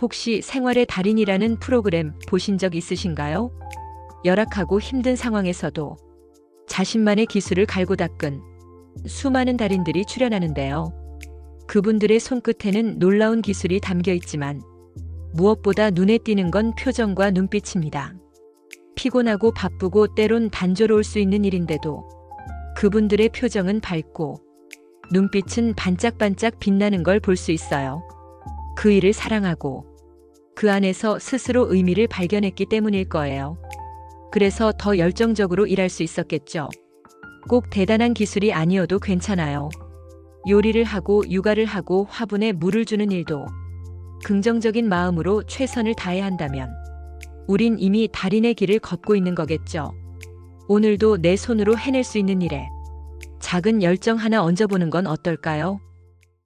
혹시 생활의 달인이라는 프로그램 보신 적 있으신가요? 열악하고 힘든 상황에서도 자신만의 기술을 갈고 닦은 수많은 달인들이 출연하는데요. 그분들의 손끝에는 놀라운 기술이 담겨 있지만 무엇보다 눈에 띄는 건 표정과 눈빛입니다. 피곤하고 바쁘고 때론 단조로울 수 있는 일인데도 그분들의 표정은 밝고 눈빛은 반짝반짝 빛나는 걸 볼 수 있어요. 그 일을 사랑하고 그 안에서 스스로 의미를 발견했기 때문일 거예요. 그래서 더 열정적으로 일할 수 있었겠죠. 꼭 대단한 기술이 아니어도 괜찮아요. 요리를 하고 육아를 하고 화분에 물을 주는 일도 긍정적인 마음으로 최선을 다해야 한다면 우린 이미 달인의 길을 걷고 있는 거겠죠. 오늘도 내 손으로 해낼 수 있는 일에 작은 열정 하나 얹어보는 건 어떨까요?